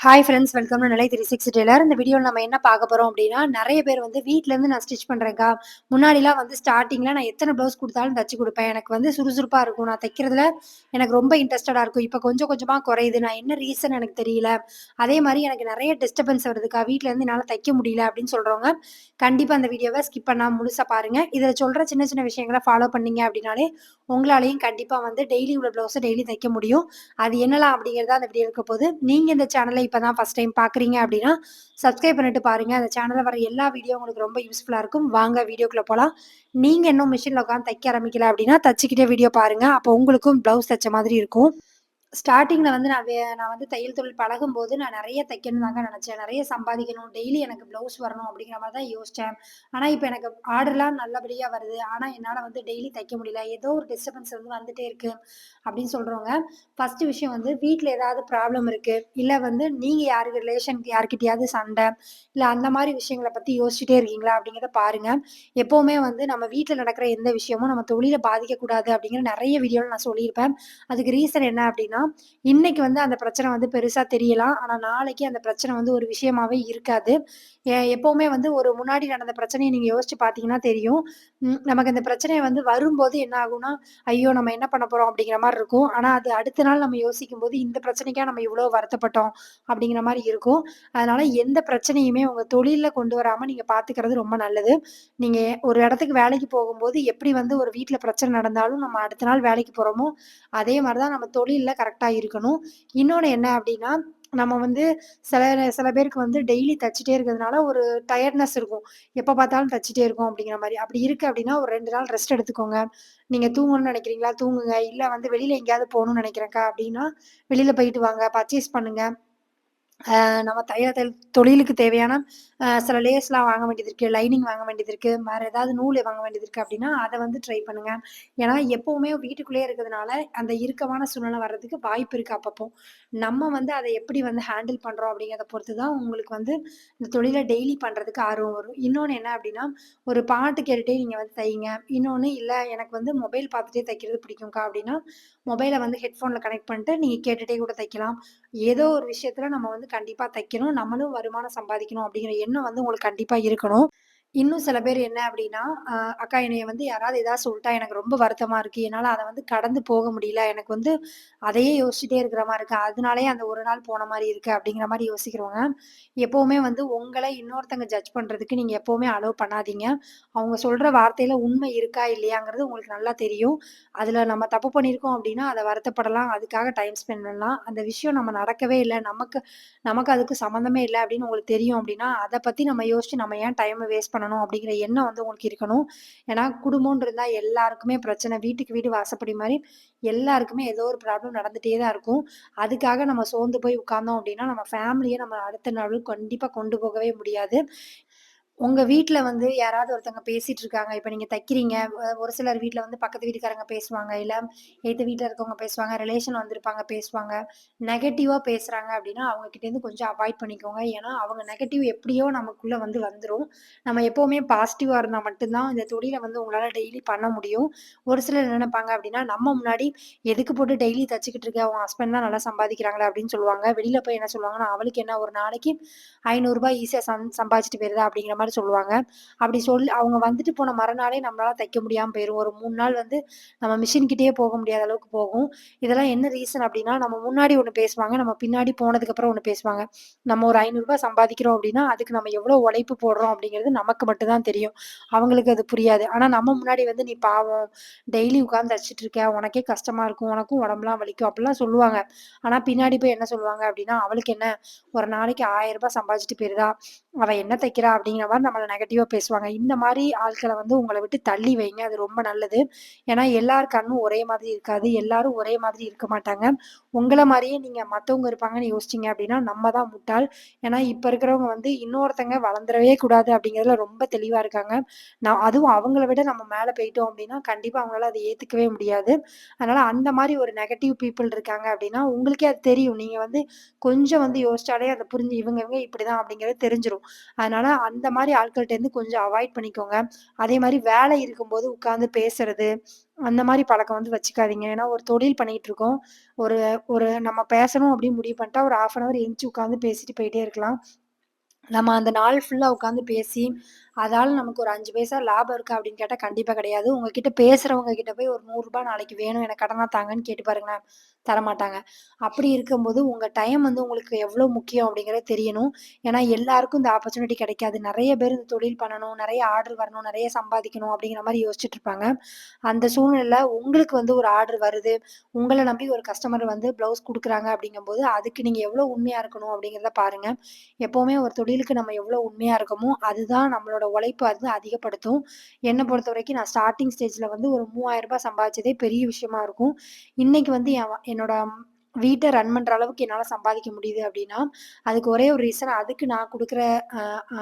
Hi friends welcome to நிலை three six tailor இந்த வீடியோவில் நம்ம என்ன பார்க்க போகிறோம் அப்படின்னா நிறைய பேர் வந்து வீட்டிலேருந்து நான் ஸ்டிச் பண்ணுறேங்க்கா முன்னாடிலாம் வந்து ஸ்டார்டிங்கில் நான் எத்தனை ப்ளவுஸ் கொடுத்தாலும் தச்சு கொடுப்பேன். எனக்கு வந்து சுறுசுறுப்பாக இருக்கும். நான் தைக்கிறதுல எனக்கு ரொம்ப இன்ட்ரெஸ்டடாக இருக்கும். இப்போ கொஞ்சம் கொஞ்சமாக குறையுது. நான் என்ன ரீசன் எனக்கு தெரியல. அதே மாதிரி எனக்கு நிறைய டிஸ்டர்பன்ஸ் வருதுக்கா. வீட்டிலேருந்து என்னால் தைக்க முடியல அப்படின்னு சொல்கிறவங்க கண்டிப்பாக அந்த வீடியோவை ஸ்கிப் பண்ணாமல் முழுசாக பாருங்கள் இதில் சொல்கிற சின்ன சின்ன விஷயங்களை ஃபாலோ பண்ணீங்க அப்படின்னாலே உங்களாலையும் கண்டிப்பாக வந்து டெய்லி உள்ள ப்ளவுஸை டெய்லி தைக்க முடியும். அது என்னலாம் அப்படிங்கிறத அந்த வீடியோ இருக்க போது நீங்கள் இந்த சேனலை இப்போ தான் ஃபஸ்ட் டைம் பார்க்குறீங்க அப்படின்னா சப்ஸ்கிரைப் பண்ணிட்டு பாருங்கள் அந்த சேனலில் வர எல்லா வீடியோ உங்களுக்கு ரொம்ப யூஸ்ஃபுல்லாக இருக்கும். வாங்க வீடியோக்குள்ளே போகலாம் நீங்கள் இன்னும் மிஷினில் உட்காந்து தைக்க ஆரம்பிக்கல அப்படின்னா தச்சுக்கிட்டே வீடியோ பாருங்கள் அப்போ உங்களுக்கும் ப்ளவுஸ் தைச்ச மாதிரி இருக்கும். ஸ்டார்டிங்கில் வந்து நான் வே நான் வந்து தையல் தொழில் பழகும்போது நான் நிறைய தைக்கணும் தாங்க நினச்சேன். நிறைய சம்பாதிக்கணும். டெய்லி எனக்கு ப்ளவுஸ் வரணும் அப்படிங்கிற மாதிரி தான் யோசித்தேன் ஆனால் இப்போ எனக்கு ஆர்டர்லாம் நல்லபடியாக வருது. ஆனால் என்னால் வந்து டெய்லி தைக்க முடியல. ஏதோ ஒரு டிஸ்டர்பன்ஸ் வந்து வந்துட்டே இருக்குது அப்படின்னு சொல்கிறவங்க ஃபஸ்ட்டு விஷயம் வந்து வீட்டில் ஏதாவது ப்ராப்ளம் இருக்குது இல்லை வந்து நீங்கள் யாருக்கு ரிலேஷனுக்கு யாருக்கிட்டையாவது சண்டை இல்லை அந்த மாதிரி விஷயங்களை பற்றி யோசிச்சுட்டே இருக்கீங்களா அப்படிங்கிறத பாருங்கள் எப்போவுமே வந்து நம்ம வீட்டில் நடக்கிற எந்த விஷயமும் நம்ம தொழிலை பாதிக்கக்கூடாது அப்படிங்கிற நிறைய வீடியோவில் நான் சொல்லியிருப்பேன். அதுக்கு ரீசன் என்ன அப்படின்னா இன்னைக்கு வந்து அந்த பிரச்சனை வந்து பெருசா தெரியலாம். ஆனா நாளைக்கு அந்த பிரச்சனை வந்து ஒரு விஷயமாவே இருக்காது. எப்பவுமே வந்து ஒரு முன்னாடி நடந்த பிரச்சனையை நீங்க யோசிச்சு பாத்தீங்கன்னா தெரியும். நமக்கு அந்த பிரச்சனையை வந்து வரும்போது என்ன ஆகும்னா, ஐயோ! நம்ம என்ன பண்ண போறோம் அப்படிங்கிற மாதிரி இருக்கும். ஆனா அது அடுத்த நாள் நம்ம யோசிக்கும்போது, இந்த பிரச்சனைக்கா நம்ம இவ்வளவு வருத்தப்பட்டோம் அப்படிங்கிற மாதிரி இருக்கும். அதனால எந்த பிரச்சனையுமே உங்க தொழில்ல கொண்டு வராம நீங்க பாத்துக்கிறது ரொம்ப நல்லது. நீங்க ஒரு இடத்துக்கு வேலைக்கு போகும்போது எப்படி வந்து ஒரு வீட்டுல பிரச்சனை நடந்தாலும் நம்ம அடுத்த நாள் வேலைக்கு போறோமோ, அதே மாதிரிதான் தான் நம்ம கரெக்ட் கரெக்டாக இருக்கணும். இன்னொன்று என்ன அப்படின்னா, நம்ம வந்து சில சில பேருக்கு வந்து டெய்லி தச்சுட்டே இருக்கிறதுனால ஒரு டயர்ட்னஸ் இருக்கும். எப்போ பார்த்தாலும் தச்சுட்டே இருக்கும் அப்படிங்கிற மாதிரி அப்படி இருக்கு அப்படின்னா, ஒரு ரெண்டு நாள் ரெஸ்ட் எடுத்துக்கோங்க. நீங்கள் தூங்கணும்னு நினைக்கிறீங்களா? தூங்குங்க. இல்லை வந்து வெளியில் எங்கேயாவது போகணும்னு நினைக்கிறேங்க்கா அப்படின்னா, வெளியில் போயிட்டு வாங்க. பர்ச்சேஸ் பண்ணுங்கள் நம்ம தையல் தொழில் தொழிலுக்கு தேவையான சில லேஸ்லாம் வாங்க வேண்டியது இருக்குது லைனிங் வாங்க வேண்டியது இருக்குது வேறு ஏதாவது நூல் வாங்க வேண்டியது இருக்குது அப்படின்னா, அதை வந்து ட்ரை பண்ணுங்க. ஏன்னா, எப்போவுமே வீட்டுக்குள்ளேயே இருக்கிறதுனால, அந்த இறுக்கமான சூழ்நிலை வர்றதுக்கு வாய்ப்பு இருக்குது அப்பப்போ. நம்ம வந்து அதை எப்படி வந்து ஹேண்டில் பண்ணுறோம் அப்படிங்கிறத பொறுத்து தான் உங்களுக்கு வந்து இந்த தொழிலை டெய்லி பண்ணுறதுக்கு ஆர்வம் வரும். இன்னொன்று என்ன அப்படின்னா, ஒரு பாட்டு கேட்டுட்டே நீங்கள் வந்து தைங்க இன்னொன்று இல்லை எனக்கு வந்து மொபைல் பார்த்துட்டே தைக்கிறது பிடிக்கும்க்கா அப்படின்னா, மொபைலை வந்து ஹெட்ஃபோனில் கனெக்ட் பண்ணிட்டு நீங்கள் கேட்டுகிட்டே கூட தைக்கலாம். ஏதோ ஒரு விஷயத்தில் நம்ம வந்து கண்டிப்பாக தைக்கணும். நம்மளும் வருமானம் சம்பாதிக்கணும் அப்படிங்கிற எண்ணம் வந்து உங்களுக்கு கண்டிப்பாக இருக்கணும். இன்னும் சில பேர் என்ன அப்படின்னா, "அக்கா என்னைய வந்து யாராவது ஏதாவது சொல்லிட்டா எனக்கு ரொம்ப வருத்தமா இருக்கு. என்னால அதை வந்து கடந்து போக முடியல. எனக்கு வந்து அதையே யோசிச்சுட்டே இருக்கிற மாதிரி இருக்கு. அதனாலயே அந்த ஒரு நாள் போன மாதிரி இருக்கு." அப்படிங்கிற மாதிரி யோசிக்கிறவங்க, எப்பவுமே வந்து உங்களை இன்னொருத்தங்க ஜட்ஜ் பண்றதுக்கு நீங்க எப்பவுமே அலோவ் பண்ணாதீங்க. அவங்க சொல்ற வார்த்தையில உண்மை இருக்கா இல்லையாங்கிறது உங்களுக்கு நல்லா தெரியும். அதுல நம்ம தப்பு பண்ணியிருக்கோம் அப்படின்னா, அதை வருத்தப்படலாம். அதுக்காக டைம் ஸ்பெண்ட் பண்ணலாம். அந்த விஷயம் நம்ம நடக்கவே இல்லை நமக்கு நமக்கு அதுக்கு சம்மந்தமே இல்லை அப்படின்னு உங்களுக்கு தெரியும் அப்படின்னா, அதை பத்தி நம்ம யோசிச்சு நம்ம ஏன் டைமை வேஸ்ட் பண்ணணும் அப்படிங்கிற எண்ணம் வந்து உங்களுக்கு இருக்கணும். ஏன்னா குடும்பம்னு இருந்தால் எல்லாருக்குமே பிரச்சனை. வீட்டுக்கு வீடு வாசப்படி மாதிரி எல்லாருக்குமே ஏதோ ஒரு ப்ராப்ளம் நடந்துட்டே தான் இருக்கும். அதுக்காக நம்ம சோர்ந்து போய் உட்கார்ந்தோம் அப்படின்னா, நம்ம ஃபேமிலியை நம்ம அடுத்த நாள் கண்டிப்பாக கொண்டு போகவே முடியாது. உங்க வீட்டில் வந்து யாராவது ஒருத்தவங்க பேசிட்டு இருக்காங்க. இப்ப நீங்க தைக்கிறீங்க. ஒரு சிலர் வீட்டில் வந்து பக்கத்து வீட்டுக்காரங்க பேசுவாங்க. இல்ல எதித்த வீட்டில் இருக்கவங்க பேசுவாங்க. ரிலேஷன் வந்திருப்பாங்க பேசுவாங்க. நெகட்டிவா பேசுறாங்க அப்படின்னா அவங்க கிட்டேருந்து கொஞ்சம் அவாய்ட் பண்ணிக்கோங்க. ஏன்னா, அவங்க நெகட்டிவ் எப்படியோ நமக்குள்ள வந்து வந்துரும். நம்ம எப்பவுமே பாசிட்டிவா இருந்தா மட்டும்தான் இந்த தொழில வந்து உங்களால டெய்லி பண்ண முடியும். ஒரு சிலர் நினைப்பாங்க அப்படின்னா நம்ம முன்னாடி எதுக்கு போட்டு டெய்லி தச்சுக்கிட்டு இருக்க? உன் ஹஸ்பண்ட் தான் நல்லா சம்பாதிக்கிறாங்களே அப்படின்னு சொல்லுவாங்க. வெளியில போய் என்ன சொல்லுவாங்கன்னா, அவளுக்கு என்ன ஒரு நாளைக்கு ஐநூறுரூபா ஈஸியாக சம் சம்பாதிச்சிட்டு போயிருதா அப்படிங்கிற மாதிரி சொல்லுவாங்க. அப்படி சொல்லி அவங்க வந்துட்டு போன மறுநாளே நம்மளால தைக்க முடியாம போயிரும். ஒரு மூணு நாள் வந்து நம்ம மிஷின் கிட்டேயே போக முடியாத அளவுக்கு போகும். இதெல்லாம் என்ன ரீசன் அப்படின்னா, நம்ம முன்னாடி ஒண்ணு பேசுவாங்க. நம்ம பின்னாடி போனதுக்கப்புறம் ஒண்ணு பேசுவாங்க. நம்ம ஒரு ஐநூறுரூபா சம்பாதிக்கிறோம் அப்படின்னா, அதுக்கு நம்ம எவ்வளோ உழைப்பு போடுறோம் அப்படிங்கிறது நமக்கு மட்டும்தான் தெரியும். அவங்களுக்கு அது புரியாது. ஆனா நம்ம முன்னாடி வந்து "நீ பாவம், டெய்லி உட்கார்ந்து அடிச்சிட்டு இருக்க. உனக்கே கஷ்டமா இருக்கும். உனக்கும் உடம்புலாம் வலிக்கும்." அப்படிலாம் சொல்லுவாங்க. ஆனா பின்னாடி போய் என்ன சொல்லுவாங்க அப்படின்னா, "அவளுக்கு என்ன ஒரு நாளைக்கு ஆயிரம் ரூபாய் சம்பாதிச்சுட்டு போயிருதா? அவ என்ன தைக்கிறா?" அப்படிங்கிற மாரி நம்மளை நெகட்டிவாக பேசுவாங்க. இந்த மாதிரி ஆட்களை வந்து உங்களை விட்டு தள்ளி வைங்க. அது ரொம்ப நல்லது. ஏன்னா எல்லார் கண்ணும் ஒரே மாதிரி இருக்காது. எல்லாரும் ஒரே மாதிரி இருக்க மாட்டாங்க. உங்களை மாதிரியே நீங்க மத்தவங்க இருப்பாங்கன்னு யோசிச்சீங்க அப்படின்னா, நம்ம தான் முட்டாள். ஏன்னா இப்ப இருக்கிறவங்க வந்து இன்னொருத்தங்க வளர்ந்துடவே கூடாது அப்படிங்கிறதுல ரொம்ப தெளிவா இருக்காங்க. நான் அதுவும் அவங்கள விட நம்ம மேல போயிட்டோம் அப்படின்னா, கண்டிப்பா அவங்களால அதை ஏத்துக்கவே முடியாது. அதனால அந்த மாதிரி ஒரு நெகட்டிவ் பீப்புள் இருக்காங்க அப்படின்னா, உங்களுக்கே அது தெரியும். நீங்க வந்து கொஞ்சம் வந்து யோசிச்சாலே அத புரிஞ்சு இவங்க இவங்க இப்படிதான் அப்படிங்கிறது தெரிஞ்சிரும். அதனால அந்த மாதிரி மாதிரி ஆட்கள்ட்டேருந்து கொஞ்சம் அவாய்ட் பண்ணிக்கோங்க. அதே மாதிரி வேலை இருக்கும்போது உட்காந்து பேசுறது, அந்த மாதிரி பழக்கம் வந்து வச்சுக்காதீங்க. ஏன்னா ஒரு தொழில் பண்ணிட்டுருக்கோம். ஒரு ஒரு நம்ம பேசணும் அப்படின்னு முடிவு பண்ணிட்டா, ஒரு 1/2 அன் அவர் எந்திச்சு உட்காந்து பேசிட்டு போயிட்டே இருக்கலாம். நம்ம அந்த நாள் ஃபுல்லாக உட்காந்து பேசி, அதால் நமக்கு ஒரு அஞ்சு பைசா லாபம் இருக்கா அப்படின்னு கேட்டால் கண்டிப்பாக கிடையாது. உங்ககிட்ட பேசுகிறவங்க கிட்ட போய் ஒரு நூறுரூபா நாளைக்கு வேணும் எனக்கு கடனாக தாங்கன்னு கேட்டு பாருங்களேன். தரமாட்டாங்க. அப்படி இருக்கும்போது உங்க டைம் வந்து உங்களுக்கு எவ்வளோ முக்கியம் அப்படிங்கிறத தெரியணும். ஏன்னா எல்லாருக்கும் இந்த ஆப்பர்ச்சுனிட்டி கிடைக்காது. நிறைய பேர் இந்த தொழில் பண்ணணும், நிறைய ஆர்டர் வரணும், நிறைய சம்பாதிக்கணும் அப்படிங்கிற மாதிரி யோசிச்சுட்டு இருப்பாங்க. அந்த சூழ்நிலை உங்களுக்கு வந்து ஒரு ஆர்டர் வருது. உங்களை நம்பி ஒரு கஸ்டமர் வந்து ப்ளவுஸ் கொடுக்குறாங்க அப்படிங்கும்போது, அதுக்கு நீங்க எவ்வளோ உண்மையா இருக்கணும் அப்படிங்கிறத பாருங்க. எப்பவுமே ஒரு தொழிலுக்கு நம்ம எவ்வளோ உண்மையா இருக்கமோ, அதுதான் நம்மளோட உழைப்ப வந்து அதிகப்படுத்தும். என்னை பொறுத்த வரைக்கும் நான் ஸ்டார்டிங் ஸ்டேஜ்ல வந்து ஒரு மூவாயிரம் ரூபாய் சம்பாதிச்சதே பெரிய விஷயமா இருக்கும். இன்னைக்கு வந்து என் என்னோட வீட்டை ரன் பண்ற அளவுக்கு என்னால சம்பாதிக்க முடியுது அப்படின்னா, அதுக்கு ஒரே ஒரு ரீசன் அதுக்கு நான் கொடுக்குற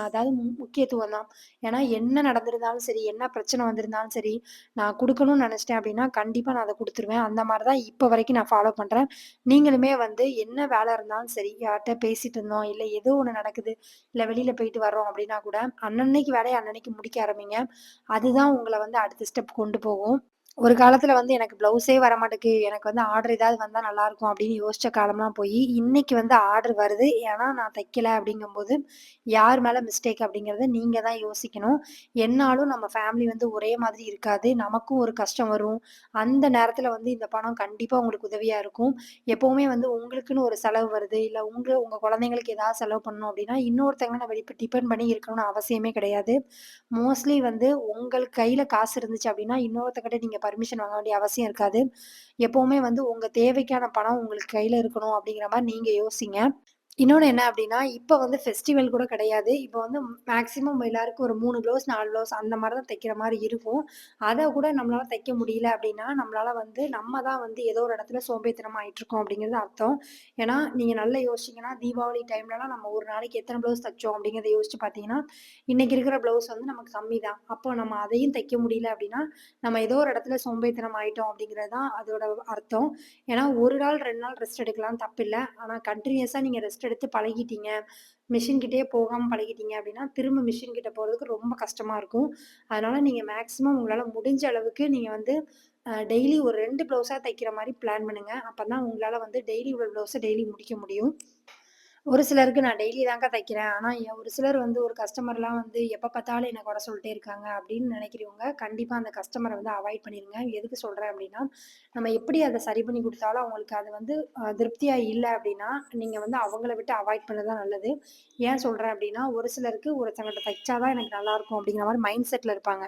அதாவது மு முக்கியத்துவம் தான். ஏன்னா என்ன நடந்திருந்தாலும் சரி, என்ன பிரச்சனை வந்திருந்தாலும் சரி, நான் கொடுக்கணும்னு நினச்சிட்டேன் அப்படின்னா, கண்டிப்பா நான் அதை கொடுத்துருவேன் அந்த மாதிரி தான் இப்ப வரைக்கும் நான் ஃபாலோ பண்றேன். நீங்களுமே வந்து என்ன வேலை இருந்தாலும் சரி, யார்கிட்ட பேசிட்டு இருந்தோம், இல்ல ஏதோ ஒண்ணு நடக்குது, இல்ல வெளியில போயிட்டு வர்றோம் அப்படின்னா கூட, அன்னன்னைக்கு வேலையை அன்னன்னைக்கு முடிக்க ஆரம்பிங்க. அதுதான் உங்களை வந்து அடுத்த ஸ்டெப் கொண்டு போகும். ஒரு காலத்துல வந்து எனக்கு ப்ளவுஸே வரமாட்டேக்கு. எனக்கு வந்து ஆர்டர் ஏதாவது வந்தா நல்லாருக்கும் அப்படின்னு யோசிச்ச காலம்லாம் போய் இன்னைக்கு வந்து ஆர்டர் வருது. ஏன்னா நான் தைக்கல அப்படிங்கும்போது, யார் மேல மிஸ்டேக் அப்படிங்கிறத நீங்க தான் யோசிக்கணும். என்னாலும் நம்ம ஃபேமிலி வந்து ஒரே மாதிரி இருக்காது. நமக்கும் ஒரு கஷ்டம் வரும். அந்த நேரத்துல வந்து இந்த பணம் கண்டிப்பா உங்களுக்கு உதவியா இருக்கும். எப்பவுமே வந்து உங்களுக்குன்னு ஒரு செலவு வருது, இல்ல உங்க உங்க குழந்தைங்களுக்கு ஏதாவது செலவு பண்ணணும் அப்படின்னா, இன்னொருத்தங்க நம்ம இப்ப டிபெண்ட் பண்ணி இருக்கணும்னு அவசியமே கிடையாது. மோஸ்ட்லி வந்து உங்களுக்கு கையில காசு இருந்துச்சு அப்படின்னா, இன்னொருத்தர்கிட்ட நீங்க பர்மிஷன் வாங்க வேண்டிய அவசியம் இருக்காது. எப்பவுமே வந்து உங்க தேவைக்கான பணம் உங்களுக்கு கையில இருக்கணும் அப்படிங்கிற மாதிரி நீங்க யோசிங்க. இன்னொன்று என்ன அப்படின்னா இப்போ வந்து ஃபெஸ்டிவல் கூட கிடையாது. இப்போ வந்து மேக்ஸிமம் எல்லாருக்கும் ஒரு மூணு ப்ளவுஸ், நாலு ப்ளவுஸ் அந்த மாதிரி தான் தைக்கிற மாதிரி இருக்கும். அதை கூட நம்மளால தைக்க முடியல அப்படின்னா நம்மளால வந்து நம்ம தான் வந்து ஏதோ ஒரு இடத்துல சோம்பேறித்தனமா ஆயிட்டுருக்கோம் அப்படிங்கிறது அர்த்தம். ஏன்னா, நீங்கள் நல்லா யோசிச்சீங்கன்னா, தீபாவளி டைம்லலாம் நம்ம ஒரு நாளைக்கு எத்தனை ப்ளவுஸ் தைச்சோம் அப்படிங்கிறத யோசிச்சு பார்த்தீங்கன்னா, இன்னைக்கு இருக்கிற ப்ளவுஸ் வந்து நமக்கு கம்மி தான். அப்போ நம்ம அதையும் தைக்க முடியல அப்படின்னா நம்ம ஏதோ ஒரு இடத்துல சோம்பேத்தனம் ஆகிட்டோம் அப்படிங்கிறது தான் அதோட அர்த்தம். ஏன்னா, ஒரு நாள், ரெண்டு நாள் ரெஸ்ட் எடுக்கலாம் தப்பில்லை ஆனால் கண்டினியூஸாக நீங்கள் ரெஸ்ட் எடுத்து பழகிட்டீங்க. மிஷின் போகாமல் பழகிட்டீங்க அப்படின்னா திரும்ப மிஷின் போகிறதுக்கு ரொம்ப கஷ்டமாக இருக்கும். அதனால் நீங்கள் மேக்ஸிமம் உங்களால் முடிஞ்ச அளவுக்கு நீங்கள் வந்து டெய்லி ஒரு ரெண்டு ப்ளவுஸாக தைக்கிற மாதிரி பிளான் அப்போ தான் உங்களால் வந்து டெய்லி ஒரு ப்ளவுஸை டெய்லி முடிக்க முடியும். ஒரு சிலருக்கு நான் டெய்லி தாங்க தைக்கிறேன். ஆனா, ஒரு சிலர் வந்து ஒரு கஸ்டமர்லாம் வந்து எப்ப பார்த்தாலும் என்ன குறை சொல்லிட்டே இருக்காங்க அப்படின்னு நினைக்கிறவங்க, கண்டிப்பா அந்த கஸ்டமரை வந்து அவாய்ட் பண்ணிருங்க. எதுக்கு சொல்றேன் அப்படின்னா, நம்ம எப்படி அதை சரி பண்ணி கொடுத்தாலும் அவங்களுக்கு அது வந்து திருப்தியாக திருப்தியா அப்படின்னா, நீங்க வந்து அவங்கள விட்டு அவாய்ட் பண்ணது தான் நல்லது. ஏன் சொல்றேன் அப்படின்னா, ஒரு சிலருக்கு ஒருத்தவங்கள்ட்ட தைச்சா தான் எனக்கு நல்லாயிருக்கும் அப்படிங்கிற மாதிரி மைண்ட் செட்ல இருப்பாங்க.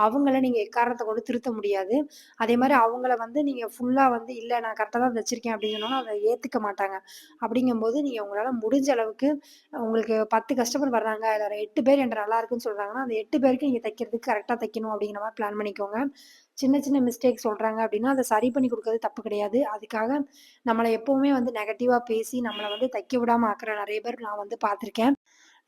அவங்கள நீங்க எக்காரணத்தை கொண்டு திருத்த முடியாது. அதே மாதிரி அவங்கள வந்து நீங்க ஃபுல்லா வந்து இல்லை நான் கரெக்டாக தான் தச்சிருக்கேன் அப்படின்னு சொன்னாலும் அத ஏத்துக்க மாட்டாங்க. அப்படிங்கும்போது நீங்க உங்களால் முடிஞ்ச அளவுக்கு உங்களுக்கு 10 கஸ்டமர் வர்றாங்க. அதில் ஒரு 8 பேர் என்ன நல்லா இருக்குன்னு சொல்கிறாங்கன்னா அந்த எட்டு பேருக்கு நீங்கள் தைக்கிறதுக்கு கரெக்டாக தைக்கணும் அப்படிங்கிற மாதிரி பிளான் பண்ணிக்கோங்க. சின்ன சின்ன மிஸ்டேக் சொல்கிறாங்க அப்படின்னா, அதை சரி பண்ணி கொடுக்கறது தப்பு கிடையாது. அதுக்காக நம்மளை எப்போவுமே வந்து நெகட்டிவாக பேசி நம்மளை வந்து தைக்க விடாமல் ஆக்குற நிறைய பேர் நான் வந்து பார்த்துருக்கேன்.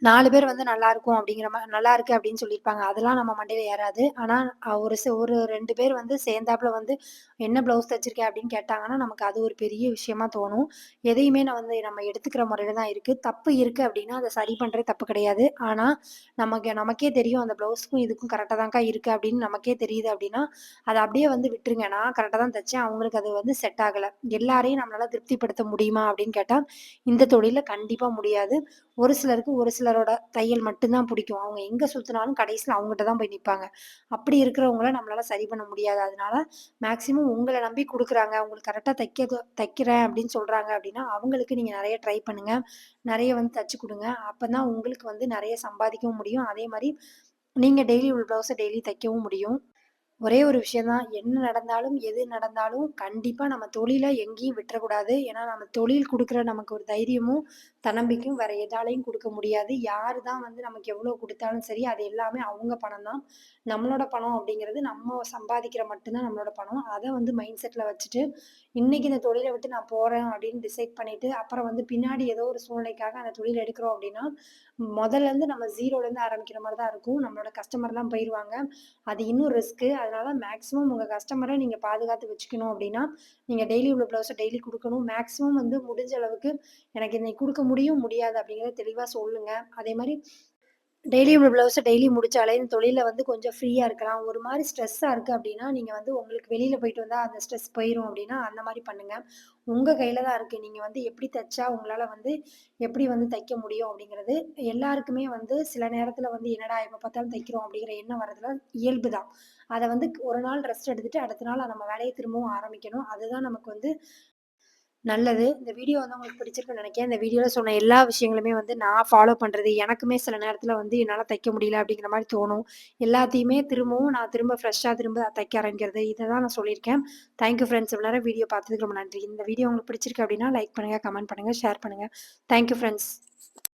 நாலு பேர் வந்து நல்லாருக்கும் அப்படிங்கிற மாதிரி நல்லா இருக்கு அப்படின்னு சொல்லியிருப்பாங்க. அதெல்லாம் நம்ம மண்டையில ஏறாது. ஆனா ஒரு ஒரு ரெண்டு பேர் வந்து சேர்ந்தாப்புல வந்து என்ன ப்ளவுஸ் தச்சிருக்கேன் அப்படின்னு கேட்டாங்கன்னா, நமக்கு அது ஒரு பெரிய விஷயமா தோணும். எதையுமே நான் வந்து நம்ம எடுத்துக்கிற முறையில தான் இருக்கு. தப்பு இருக்கு அப்படின்னா, அதை சரி பண்றது தப்பு கிடையாது. ஆனா, நமக்கு நமக்கே தெரியும் அந்த ப்ளவுஸ்க்கும் இதுக்கும் கரெக்டாக தான்க்கா இருக்கு அப்படின்னு நமக்கே தெரியுது அப்படின்னா, அதை அப்படியே வந்து விட்டுருங்க. நான் கரெக்டாக தான் தச்சேன். அவங்களுக்கு அது வந்து செட் ஆகலை எல்லாரையும் நம்மளால திருப்திப்படுத்த முடியுமா அப்படின்னு கேட்டால் இந்த தொழில்ல கண்டிப்பா முடியாது. ஒரு சிலருக்கு ஒரு சிலரோட தையல் மட்டும்தான் பிடிக்கும். அவங்க எங்க சுத்துனாலும் கடைசியில் அவங்ககிட்ட தான் போய் நிற்பாங்க அப்படி இருக்கிறவங்கள நம்மளால சரி பண்ண முடியாது. அதனால மேக்ஸிமம் உங்களை நம்பி கொடுக்குறாங்க உங்களுக்கு கரெக்டாக தைக்க தைக்கிறேன் அப்படின்னு சொல்றாங்க அப்படின்னா, அவங்களுக்கு நீங்க நிறைய ட்ரை பண்ணுங்க. நிறைய வந்து தச்சு அப்போ அப்பதான் உங்களுக்கு வந்து நிறைய சம்பாதிக்கவும் முடியும். அதே மாதிரி நீங்க டெய்லி ஒரு ப்ளவுஸை டெய்லி தைக்கவும் முடியும். ஒரே ஒரு விஷயம் தான். என்ன நடந்தாலும், எது நடந்தாலும் கண்டிப்பாக நம்ம தொழிலை எங்கேயும் விட்டுறக்கூடாது. ஏன்னா, நம்ம தொழில் கொடுக்குற நமக்கு ஒரு தைரியமும், தன்னம்பிக்கையும் வேற எதாலையும் கொடுக்க முடியாது. யார் தான் வந்து நமக்கு எவ்வளோ கொடுத்தாலும் சரி, அது எல்லாமே அவங்க பணம் தான். நம்மளோட பணம் அப்படிங்கிறது நம்ம சம்பாதிக்கிற மட்டும்தான் நம்மளோட பணம். அதை வந்து மைண்ட் செட்டில் வச்சுட்டு, இன்னைக்கு இந்த தொழிலை விட்டு நான் போகிறேன் அப்படின்னு டிசைட் பண்ணிட்டு, அப்புறம் வந்து பின்னாடி ஏதோ ஒரு சூழ்நிலைக்காக அந்த தொழில் எடுக்கிறோம் அப்படின்னா, முதல்ல இருந்து நம்ம 0லேருந்து ஆரம்பிக்கிற மாதிரி தான் இருக்கும். நம்மளோட கஸ்டமர் தான் போயிருவாங்க. அது இன்னும் ரிஸ்க்கு. அதனால மேக்ஸிமம் உங்க கஸ்டமரை நீங்க பாதுகாத்து வச்சுக்கணும் அப்படின்னா நீங்க டெய்லி உள்ள பிளவுஸை டெய்லி கொடுக்கணும் மேக்ஸிமம் வந்து முடிஞ்ச அளவுக்கு எனக்கு இன்னைக்கு கொடுக்க முடியும், முடியாது அப்படிங்கிறத தெளிவா சொல்லுங்க. அதே மாதிரி டெய்லி உங்கள் ப்ளவுஸை டெய்லி முடித்தாலே இந்த தொழிலில் வந்து கொஞ்சம் ஃப்ரீயாக இருக்கலாம். ஒரு மாதிரி ஸ்ட்ரெஸ்ஸாக இருக்குது அப்படின்னா நீங்கள் வந்து உங்களுக்கு வெளியில் போயிட்டு வந்தால் அந்த ஸ்ட்ரெஸ் போயிரும் அப்படின்னா அந்த மாதிரி பண்ணுங்கள் உங்கள் கையில் தான் இருக்குது நீங்கள் வந்து எப்படி தைச்சா உங்களால் வந்து எப்படி வந்து தைக்க முடியும் அப்படிங்கிறது எல்லாருக்குமே வந்து சில நேரத்தில் வந்து என்னடா எப்போ பார்த்தாலும் தைக்கிறோம் அப்படிங்கிற எண்ணம் வரதுலாம் இயல்பு தான். அதை வந்து ஒரு நாள் ரெஸ்ட் எடுத்துகிட்டு அடுத்த நாள் நம்ம வேலையை திரும்பவும் ஆரம்பிக்கணும். அதுதான் நமக்கு வந்து நல்லது. இந்த வீடியோ வந்து உங்களுக்கு பிடிச்சிருக்குன்னு நினைக்கிறேன் இந்த வீடியோவில் சொன்ன எல்லா விஷயங்களுமே வந்து நான் ஃபாலோ பண்ணுறது எனக்குமே சில நேரத்தில் வந்து என்னால் தைக்க முடியல அப்படிங்கிற மாதிரி தோணும். எல்லாத்தையுமே திரும்பவும் நான் திரும்ப ஃப்ரெஷ்ஷாக திரும்ப தைக்க ஆரம்பிக்கிறது. இதை தான் நான் சொல்லியிருக்கேன். Thank you friends. இவ்வளோ நேரம் வீடியோ பார்த்ததுக்கு ரொம்ப நன்றி. இந்த வீடியோ உங்களுக்கு பிடிச்சிருக்கு அப்படின்னா லைக் பண்ணுங்க, கமெண்ட் பண்ணுங்கள் ஷேர் பண்ணுங்கள் தேங்க் யூ ஃப்ரெண்ட்ஸ்.